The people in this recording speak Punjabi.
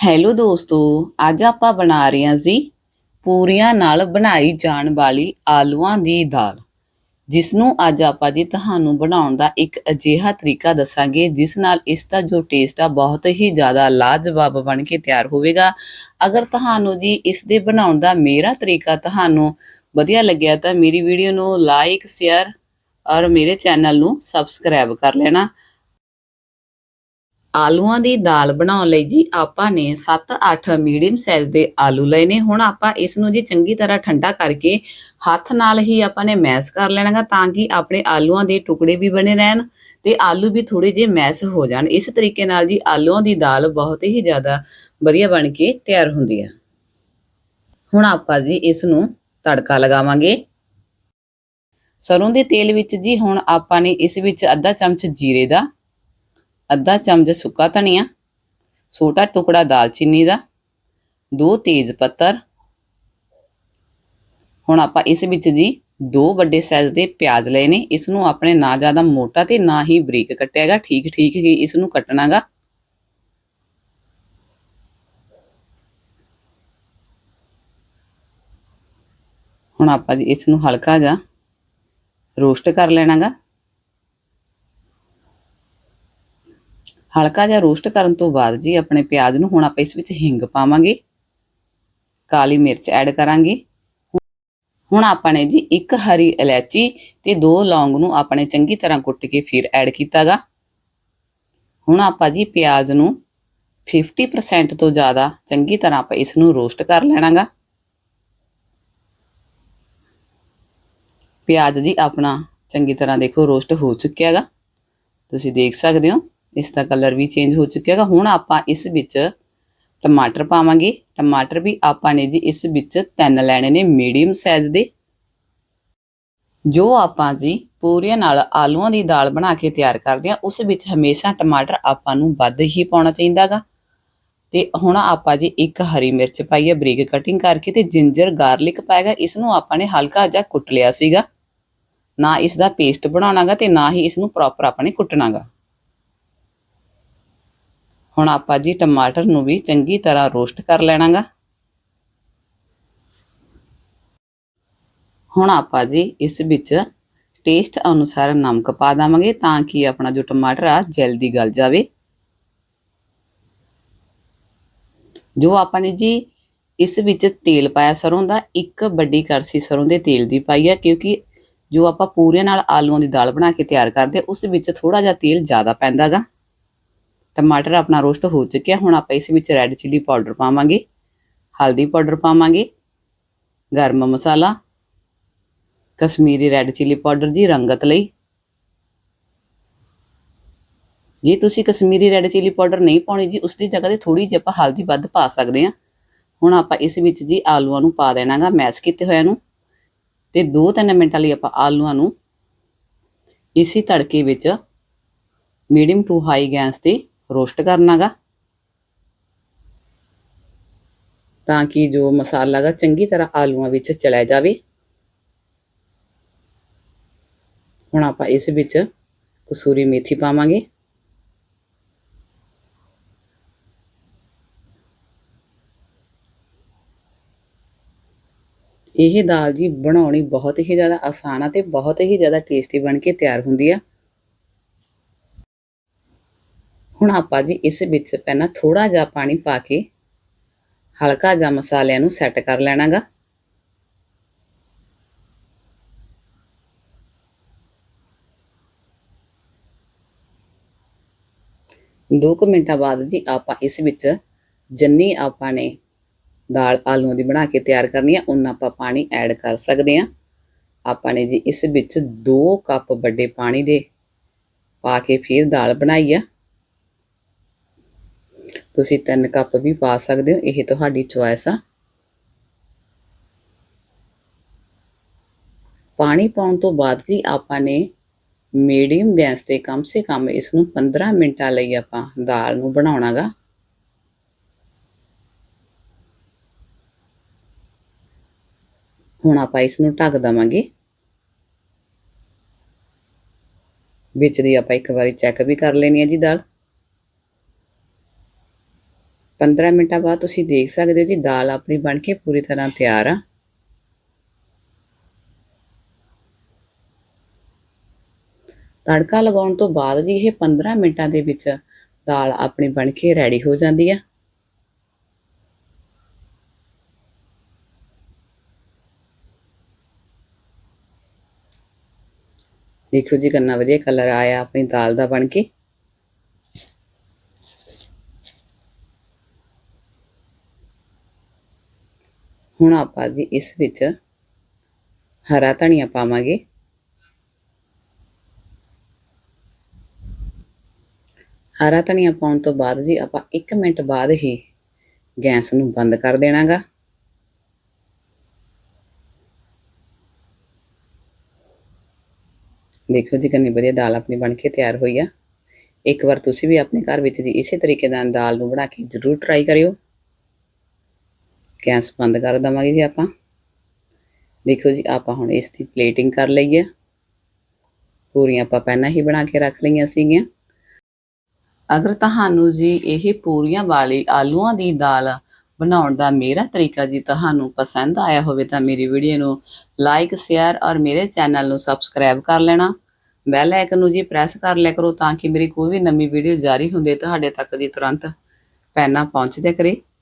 ਹੈਲੋ ਦੋਸਤੋ, ਅੱਜ ਆਪਾਂ ਬਣਾ ਰਹੇ ਹਾਂ ਜੀ ਪੂਰੀਆਂ ਨਾਲ ਬਣਾਈ ਜਾਣ ਵਾਲੀ ਆਲੂਆਂ ਦੀ ਦਾਲ ਜਿਸ ਨੂੰ ਅੱਜ ਆਪਾਂ ਜੀ ਤੁਹਾਨੂੰ ਬਣਾਉਣ ਦਾ ਇੱਕ ਅਜਿਹਾ ਤਰੀਕਾ ਦੱਸਾਂਗੇ, ਜਿਸ ਨਾਲ ਇਸ ਦਾ ਜੋ ਟੇਸਟ ਆ ਬਹੁਤ ਹੀ ਜ਼ਿਆਦਾ ਲਾਜਵਾਬ ਬਣ ਕੇ ਤਿਆਰ ਹੋਵੇਗਾ। ਅਗਰ ਤੁਹਾਨੂੰ ਜੀ ਇਸ ਦੇ ਬਣਾਉਣ ਦਾ ਮੇਰਾ ਤਰੀਕਾ ਤੁਹਾਨੂੰ ਵਧੀਆ ਲੱਗਿਆ ਤਾਂ ਮੇਰੀ ਵੀਡੀਓ ਨੂੰ ਲਾਈਕ ਸ਼ੇਅਰ ਔਰ ਮੇਰੇ ਚੈਨਲ ਨੂੰ ਸਬਸਕ੍ਰਾਈਬ ਕਰ ਲੈਣਾ। ਆਲੂਆਂ ਦੀ ਦਾਲ ਬਣਾਉਣ ਲਈ ਜੀ ਆਪਾਂ ਨੇ 7-8 ਮੀਡੀਅਮ ਸਾਈਜ਼ ਦੇ ਆਲੂ ਲਏ ਨੇ। ਹੁਣ ਆਪਾਂ ਇਸ ਨੂੰ ਜੀ ਚੰਗੀ ਤਰ੍ਹਾਂ ਠੰਡਾ ਕਰਕੇ ਹੱਥ ਨਾਲ ਹੀ ਆਪਾਂ ਨੇ ਮੈਸ਼ ਕਰ ਲੈਣਾਗਾ ਤਾਂ ਕਿ ਆਪਣੇ ਆਲੂਆਂ ਦੇ ਟੁਕੜੇ ਵੀ ਬਣੇ ਰਹਿਣ ਤੇ ਆਲੂ ਵੀ ਥੋੜੇ ਜਿਹੇ ਮੈਸ਼ ਹੋ ਜਾਣ। ਇਸ ਤਰੀਕੇ ਨਾਲ ਜੀ ਆਲੂਆਂ ਦੀ ਦਾਲ ਬਹੁਤ ਹੀ ਜ਼ਿਆਦਾ ਵਧੀਆ ਬਣ ਕੇ ਤਿਆਰ ਹੁੰਦੀ ਹੈ ਹੁਣ ਆਪਾਂ ਜੀ ਇਸ ਨੂੰ ਤੜਕਾ ਲਗਾਵਾਂਗੇ। ਸਰੋਂ ਦੇ ਤੇਲ ਵਿੱਚ ਜੀ ਹੁਣ ਆਪਾਂ ਨੇ ਇਸ ਵਿੱਚ ਅੱਧਾ ਚਮਚ ਜੀਰੇ ਦਾ ਅੱਧਾ ਚਮਚ ਸੁੱਕਾ ਧਨੀਆ, ਛੋਟਾ ਟੁਕੜਾ ਦਾਲਚੀਨੀ ਦਾ, ਦੋ ਤੇਜ਼ ਪੱਤਰ। ਹੁਣ ਆਪਾਂ ਇਸ ਵਿੱਚ ਜੀ ਦੋ ਵੱਡੇ ਸਾਈਜ਼ ਦੇ ਪਿਆਜ਼ ਲਏ ਨੇ ਇਸ ਨੂੰ ਆਪਣੇ ਨਾ ਜ਼ਿਆਦਾ ਮੋਟਾ ਤੇ ਨਾ ਹੀ ਬਰੀਕ ਕੱਟਿਆਗਾ ਠੀਕ ਠੀਕ ਹੀ ਇਸ ਨੂੰ ਕੱਟਣਾਗਾ। ਹੁਣ ਆਪਾਂ ਜੀ ਇਸ ਨੂੰ ਹਲਕਾ ਜਿਹਾ ਰੋਸਟ ਕਰ ਲੈਣਾਗਾ। ਹਲਕਾ ਜਿਹਾ ਰੋਸਟ ਕਰਨ ਤੋਂ ਬਾਅਦ ਜੀ ਆਪਣੇ ਪਿਆਜ਼ ਨੂੰ ਹੁਣ ਆਪਾਂ ਇਸ ਵਿੱਚ ਹਿੰਗ ਪਾਵਾਂਗੇ। ਕਾਲੀ ਮਿਰਚ ਐਡ ਕਰਾਂਗੇ। ਹੁਣ ਆਪਾਂ ਨੇ ਜੀ ਇੱਕ ਹਰੀ ਇਲਾਇਚੀ ਤੇ ਦੋ ਲੌਂਗ ਨੂੰ ਆਪਣੇ ਚੰਗੀ ਤਰ੍ਹਾਂ ਕੁੱਟ ਕੇ ਫਿਰ ਐਡ ਕੀਤਾਗਾ। ਹੁਣ ਆਪਾਂ ਜੀ ਪਿਆਜ਼ ਨੂੰ 50% ਤੋਂ ਜ਼ਿਆਦਾ ਚੰਗੀ ਤਰ੍ਹਾਂ ਆਪਾਂ ਇਸ ਨੂੰ ਰੋਸਟ ਕਰ ਲੈਣਾਗਾ। ਪਿਆਜ਼ ਜੀ ਆਪਣਾ ਚੰਗੀ ਤਰ੍ਹਾਂ ਦੇਖੋ ਰੋਸਟ ਹੋ ਚੁੱਕਿਆ ਹੈਗਾ ਤੁਸੀਂ ਦੇਖ ਸਕਦੇ ਹੋ। ਇਸ ਦਾ ਕਲਰ ਵੀ ਚੇਂਜ ਹੋ ਚੁੱਕਿਆ ਹੈਗਾ। ਹੁਣ ਆਪਾਂ ਇਸ ਵਿੱਚ ਟਮਾਟਰ ਪਾਵਾਂਗੇ। ਟਮਾਟਰ ਵੀ ਆਪਾਂ ਨੇ ਜੀ ਇਸ ਵਿੱਚ ਤਿੰਨ ਲੈਣੇ ਨੇ ਮੀਡੀਅਮ ਸਾਈਜ਼ ਦੇ। ਜੋ ਆਪਾਂ ਜੀ ਪੂਰੀਆਂ ਨਾਲ ਆਲੂਆਂ ਦੀ ਦਾਲ ਬਣਾ ਕੇ ਤਿਆਰ ਕਰਦੇ ਹਾਂ, ਉਸ ਵਿੱਚ ਹਮੇਸ਼ਾ ਟਮਾਟਰ ਆਪਾਂ ਨੂੰ ਵੱਧ ਹੀ ਪਾਉਣਾ ਚਾਹੀਦਾਗਾ ਤੇ ਹੁਣ ਆਪਾਂ ਜੀ ਇੱਕ ਹਰੀ ਮਿਰਚ ਪਾਈ ਹੈ, ਬਰੀਕ ਕਟਿੰਗ ਕਰਕੇ ਤੇ ਜਿੰਜਰ ਗਾਰਲਿਕ ਪਾਏਗਾ ਇਸ ਨੂੰ ਆਪਾਂ ਨੇ ਹਲਕਾ ਜਿਹਾ ਕੁੱਟ ਲਿਆ ਸੀਗਾ। ਨਾ ਇਸ ਦਾ ਪੇਸਟ ਬਣਾਉਣਾਗਾ ਤੇ ਨਾ ਹੀ ਇਸ ਨੂੰ ਪ੍ਰੋਪਰ ਆਪਾਂ ਨੇ ਕੁੱਟਣਾਗਾ ਹੁਣ ਆਪਾਂ ਜੀ ਟਮਾਟਰ ਨੂੰ ਵੀ ਚੰਗੀ ਤਰ੍ਹਾਂ ਰੋਸਟ ਕਰ ਲੈਣਾਗਾ। ਹੁਣ ਆਪਾਂ ਜੀ ਇਸ ਵਿੱਚ ਟੇਸਟ ਅਨੁਸਾਰ ਨਮਕ ਪਾ ਦਾਵਾਂਗੇ ਤਾਂ ਕਿ ਆਪਣਾ ਜੋ ਟਮਾਟਰ ਆ, ਜਲਦੀ ਗਲ ਜਾਵੇ। ਜੋ ਆਪਾਂ ਨੇ ਜੀ ਇਸ ਵਿੱਚ ਤੇਲ ਪਾਇਆ ਸਰੋਂ ਦਾ, ਇੱਕ ਵੱਡੀ ਕੜਛੀ ਸਰੋਂ ਦੇ ਤੇਲ ਦੀ ਪਾਈ ਹੈ ਕਿਉਂਕਿ ਜੋ ਆਪਾਂ ਪੂਰੇ ਨਾਲ ਆਲੂਆਂ ਦੀ ਦਾਲ ਬਣਾ ਕੇ ਤਿਆਰ ਕਰਦੇ, ਉਸ ਵਿੱਚ ਥੋੜਾ ਜਿਹਾ ਤੇਲ ਜ਼ਿਆਦਾ ਪੈਂਦਾਗਾ। ਟਮਾਟਰ ਆਪਣਾ ਰੋਸਟ ਹੋ ਚੁੱਕਿਆ। ਹੁਣ ਆਪਾਂ ਇਸ ਵਿੱਚ ਰੈੱਡ ਚਿੱਲੀ ਪਾਊਡਰ ਪਾਵਾਂਗੇ, ਹਲਦੀ ਪਾਊਡਰ ਪਾਵਾਂਗੇ, ਗਰਮ ਮਸਾਲਾ, ਕਸ਼ਮੀਰੀ ਰੈੱਡ ਚਿੱਲੀ ਪਾਊਡਰ ਜੀ ਰੰਗਤ ਲਈ। ਜੇ ਤੁਸੀਂ ਕਸ਼ਮੀਰੀ ਰੈੱਡ ਚਿੱਲੀ ਪਾਊਡਰ ਨਹੀਂ ਪਾਉਣੀ ਜੀ ਉਸ ਦੀ ਜਗ੍ਹਾ ਤੇ ਥੋੜੀ ਜਿਹੀ ਆਪਾਂ ਹਲਦੀ ਵੱਧ ਪਾ ਸਕਦੇ ਹਾਂ। ਹੁਣ ਆਪਾਂ ਇਸ ਵਿੱਚ ਜੀ ਆਲੂਆਂ ਨੂੰ ਪਾ ਦੇਣਾਗਾ, ਮੈਸ਼ ਕੀਤੇ ਹੋਇਆਂ ਨੂੰ। ਤੇ 2-3 ਮਿੰਟਾਂ ਲਈ ਆਪਾਂ ਆਲੂਆਂ ਨੂੰ ਇਸੇ ਤੜਕੇ ਵਿੱਚ ਮੀਡੀਅਮ ਟੂ ਹਾਈ ਗੈਸ ਤੇ ਰੋਸਟ ਕਰਨਾਗਾ। ਤਾਂ ਕਿ ਜੋ ਮਸਾਲਾ ਗਾ ਚੰਗੀ ਤਰ੍ਹਾਂ ਆਲੂਆਂ ਵਿੱਚ ਚਲਾ ਜਾਵੇ। ਹੁਣ ਆਪਾਂ ਇਸ ਵਿੱਚ ਕਸੂਰੀ ਮੇਥੀ ਪਾਵਾਂਗੇ। ਇਹ ਦਾਲ ਜੀ ਬਣਾਉਣੀ ਬਹੁਤ ਹੀ ਜ਼ਿਆਦਾ ਆਸਾਨ ਆ ਤੇ ਬਹੁਤ ਹੀ ਜ਼ਿਆਦਾ ਟੇਸਟੀ ਬਣ ਕੇ ਤਿਆਰ ਹੁੰਦੀ ਆ। ਹੁਣ ਆਪਾਂ ਜੀ ਇਸ ਵਿੱਚ ਪਹਿਲਾਂ ਥੋੜਾ ਜਿਹਾ ਪਾਣੀ ਪਾ ਕੇ ਹਲਕਾ ਜਿਹਾ ਮਸਾਲਿਆਂ ਨੂੰ ਸੈੱਟ ਕਰ ਲੈਣਾਗਾ। ਦੋ ਕੁ ਮਿੰਟਾਂ ਬਾਅਦ ਜੀ ਆਪਾਂ ਇਸ ਵਿੱਚ ਜੰਨੀ ਆਪਾਂ ਨੇ ਦਾਲ ਆਲੂਆਂ ਦੀ ਬਣਾ ਕੇ ਤਿਆਰ ਕਰਨੀ ਆ ਉਹਨਾਂ ਆਪਾਂ ਪਾਣੀ ਐਡ ਕਰ ਸਕਦੇ ਆ। ਆਪਾਂ ਨੇ ਜੀ ਇਸ ਵਿੱਚ 2 ਕੱਪ ਵੱਡੇ ਪਾਣੀ ਦੇ ਪਾ ਕੇ ਫਿਰ ਦਾਲ ਬਣਾਈ ਆ। ਤੁਸੀਂ 3 ਕੱਪ ਵੀ ਪਾ ਸਕਦੇ ਹੋ, ਇਹ ਤੁਹਾਡੀ ਚੁਆਇਸ ਆ। ਪਾਣੀ ਪਾਉਣ ਤੋਂ ਬਾਅਦ ਜੀ ਆਪਾਂ ਨੇ ਮੀਡੀਅਮ ਗੈਸ ਤੇ ਕਮ ਸੇ ਕਮ ਇਸ ਨੂੰ 15 ਮਿੰਟਾਂ ਲਈ ਆਪਾਂ ਦਾਲ ਨੂੰ ਬਣਾਉਣਾਗਾ। ਹੁਣ ਆਪਾਂ ਇਸ ਨੂੰ ਢੱਕ ਦਵਾਂਗੇ। ਵਿੱਚ ਦੀ ਆਪਾਂ ਇੱਕ ਵਾਰੀ ਚੈੱਕ ਵੀ ਕਰ ਲੈਣੀ ਹੈ ਜੀ ਦਾਲ। 15 ਮਿੰਟਾਂ ਬਾਅਦ ਤੁਸੀਂ ਦੇਖ ਸਕਦੇ ਹੋ ਜੀ, ਦਾਲ ਆਪਣੀ ਬਣ ਕੇ ਪੂਰੀ ਤਰ੍ਹਾਂ ਤਿਆਰ ਆ। ਤੜਕਾ ਲਗਾਉਣ ਤੋਂ ਬਾਅਦ ਜੀ ਇਹ 15 ਮਿੰਟਾਂ ਦੇ ਵਿੱਚ ਦਾਲ ਆਪਣੀ ਬਣ ਕੇ ਰੈਡੀ ਹੋ ਜਾਂਦੀ ਆ। ਦੇਖੋ ਜੀ ਕਿੰਨਾ ਵਧੀਆ ਕਲਰ ਆਇਆ ਆਪਣੀ ਦਾਲ ਦਾ ਬਣ ਕੇ। ਹੁਣ ਆਪਾਂ ਜੀ ਇਸ ਵਿੱਚ ਹਰਾ ਧਨੀਆ ਪਾਵਾਂਗੇ। ਹਰਾ ਧਨੀਆ ਪਾਉਣ ਤੋਂ ਬਾਅਦ ਜੀ ਆਪਾਂ 1 ਮਿੰਟ ਬਾਅਦ ਹੀ ਗੈਸ ਨੂੰ ਬੰਦ ਕਰ ਦੇਣਾਗਾ। ਦੇਖੋ ਜੀ ਕਿੰਨੀ ਵਧੀਆ ਦਾਲ ਆਪਣੀ ਬਣ ਕੇ ਤਿਆਰ ਹੋਈ ਆ। ਇੱਕ ਵਾਰ ਤੁਸੀਂ ਵੀ ਆਪਣੇ ਘਰ ਵਿੱਚ ਜੀ ਇਸੇ ਤਰੀਕੇ ਨਾਲ ਦਾਲ ਨੂੰ ਬਣਾ ਕੇ ਜ਼ਰੂਰ ਟਰਾਈ ਕਰਿਓ। ਗੈਸ ਬੰਦ ਕਰ ਦਵਾਂਗੇ ਜੀ ਆਪਾਂ। ਦੇਖੋ ਜੀ, ਆਪਾਂ ਹੁਣ ਇਸ ਦੀ ਪਲੇਟਿੰਗ ਕਰ ਲਈ ਹੈ। ਪੂਰੀਆਂ ਆਪਾਂ ਪਹਿਲਾਂ ਹੀ ਬਣਾ ਕੇ ਰੱਖ ਲਈਆਂ ਸੀਗੀਆਂ। ਅਗਰ ਤੁਹਾਨੂੰ ਜੀ ਇਹ ਪੂਰੀਆਂ ਵਾਲੀ ਆਲੂਆਂ ਦੀ ਦਾਲ ਬਣਾਉਣ ਦਾ ਮੇਰਾ ਤਰੀਕਾ ਜੀ ਤੁਹਾਨੂੰ ਪਸੰਦ ਆਇਆ ਹੋਵੇ ਤਾਂ ਮੇਰੀ ਵੀਡੀਓ ਨੂੰ ਲਾਈਕ ਸ਼ੇਅਰ ਔਰ ਮੇਰੇ ਚੈਨਲ ਨੂੰ ਸਬਸਕ੍ਰਾਈਬ ਕਰ ਲੈਣਾ। ਬੈਲ ਆਈਕਨ ਨੂੰ ਜੀ ਪ੍ਰੈਸ ਕਰ ਲਿਆ ਕਰੋ ਤਾਂ ਕਿ ਮੇਰੀ ਕੋਈ ਵੀ ਨਵੀਂ ਵੀਡੀਓ ਜਾਰੀ ਹੁੰਦੇ ਤੁਹਾਡੇ ਤੱਕ ਦੀ ਤੁਰੰਤ ਪਹਿਲਾਂ ਪਹੁੰਚ ਜਾ ਕਰੇ।